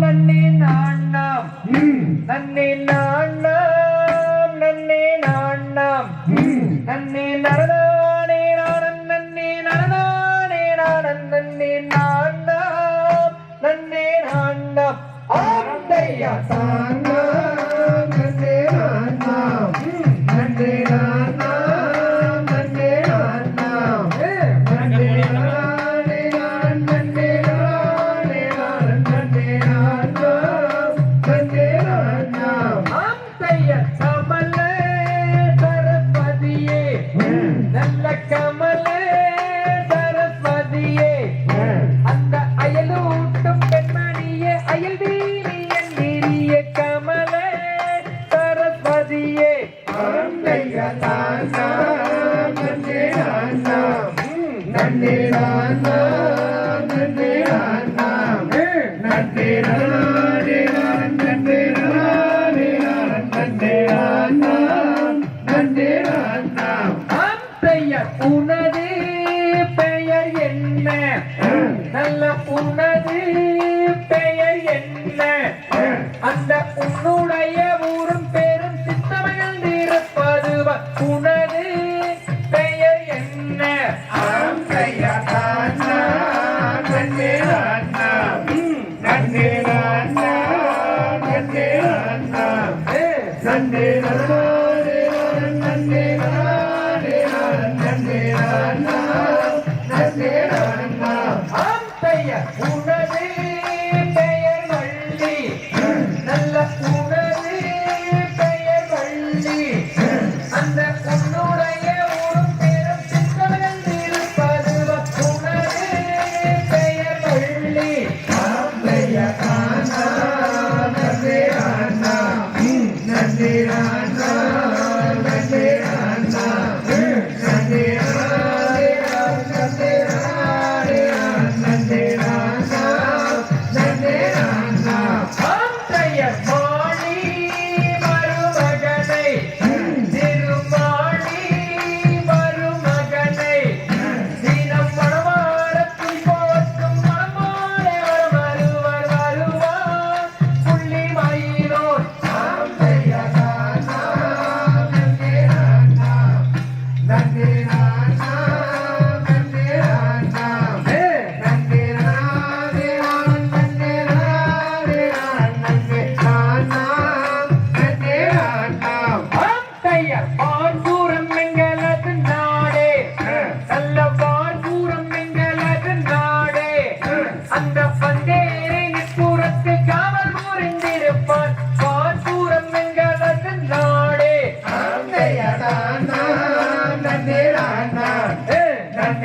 நன்னே நான் நாம் நன்னே நான் நாம் நன்னே நான் நாம் நன்னே நரதானே நானன் நன்னே நரதானே நானன் நன்னே நான் நாம் நன்னே நான் நாம் ஆந்தையா உனது பெயர் என்ன? நல்ல உனது பெயர் என்ன? அந்த உன்னுடைய ஊரும் பெரும் சித்தமையில் இருப்பது உனது. நன்னே நன்னா நன்னே நன்னா நன்னே நல்ல yes.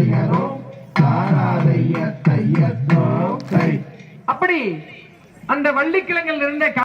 தாரியரோ தாராதைய தைய தோக்கை அப்படி அந்த வள்ளிக்கிழங்கில் இருந்த